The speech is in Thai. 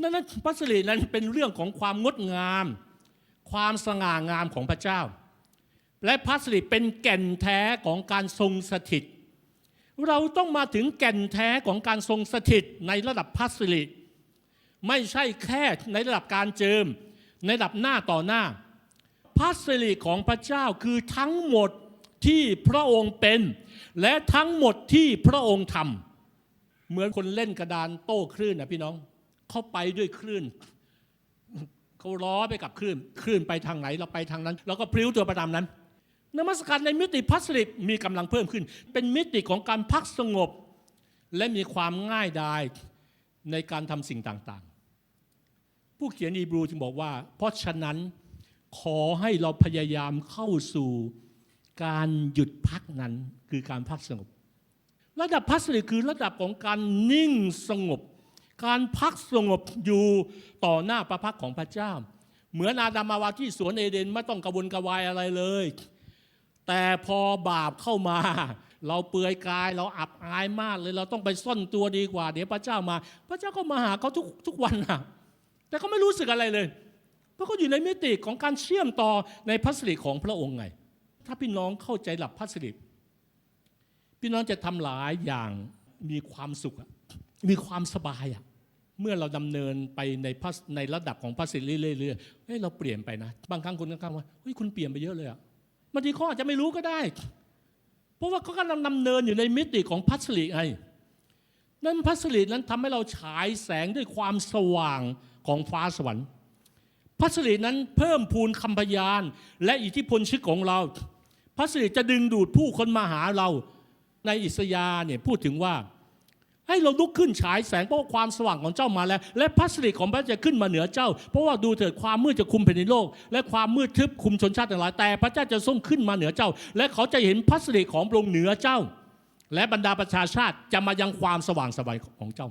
นั่นนั้นพระสิรินั้นเป็นเรื่องของความงดงาม ความสง่างามของพระเจ้า และพระสิริเป็นแก่นแท้ของการทรงสถิต เราต้องมาถึงแก่นแท้ของการทรงสถิตในระดับพระสิริไม่ใช่แค่ในระดับการเจิม ในระดับหน้าต่อหน้า พระสิริของพระเจ้าคือทั้งหมดที่พระองค์เป็น และทั้งหมดที่พระองค์ทำเหมือนคนเล่นกระดานโต้คลื่นนะพี่น้อง เข้าไปด้วยคลื่นเขาล้อไปกับคลื่นคลื่นไปทางไหนเราไปทางนั้นเราก็พลิ้วตัวไปตามนั้น นมัสการในมิติพัสริมีกำลังเพิ่มขึ้น เป็นมิติของการพักสงบ และมีความง่ายดายในการทำสิ่งต่างๆ ผู้เขียนอีบรูจึงบอกว่า เพราะฉะนั้นขอให้เราพยายามเข้าสู่การหยุดพักนั้นคือการพักสงบ ระดับพัสริคือระดับของการนิ่งสงบ การพักสงบอยู่ต่อหน้าพระพักของพระเจ้า เหมือนอาดามาวาที่สวนเอเดนไม่ต้องกระวนกระวายอะไรเลย แต่พอบาปเข้ามา เราเปลือยกายเราอับอายมากเลยเราต้องไปซ่อนตัวดีกว่า เดี๋ยวพระเจ้ามา พระเจ้าก็มาหาเขาทุกทุกวันนะแต่เขาไม่รู้สึกอะไรเลย เพราะเขาอยู่ในมิติของการเชื่อมต่อในพระสิริของพระองค์ไง ถ้าพี่น้องเข้าใจหลักพระสิริพี่น้องจะทำหลายอย่างมีความสุข มีความสบายอะ เมื่อเราดำเนินไปในระในระดับของพระสิริเรื่อยๆเฮ้ยเราเปลี่ยนไปนะ บางครั้งคนก็ข้างว่าเฮ้ยคุณเปลี่ยนไปเยอะเลยอะบางทีเขาอาจจะไม่รู้ก็ได้ เพราะว่าเขากำลังดำเนินอยู่ในมิติของพัสริไงนั้นพัสรินั้นทำให้เราฉายแสงด้วยความสว่างของฟ้าสวรรค์พัสรินั้นเพิ่มพูนคำพยาน และอิทธิพลชีวิตของเราพัสริจะดึงดูดผู้คนมาหาเราในอิสยาห์เนี่ยพูดถึงว่า ให้เราลุกขึ้นฉายแสงเพราะว่าความสว่างของเจ้ามาแล้ว และพัสริของพระจะขึ้นมาเหนือเจ้า เพราะว่าดูเถิดความมืดจะคุมแผ่นดินโลก และความมืดทึบคุมชนชาติทั้งหลายแต่ พระเจ้าจะทรงขึ้นมาเหนือเจ้า และเขาจะเห็นพัสริของพระองค์เหนือเจ้า และบรรดาประชาชาติจะมายังความสว่างสวัยของเจ้า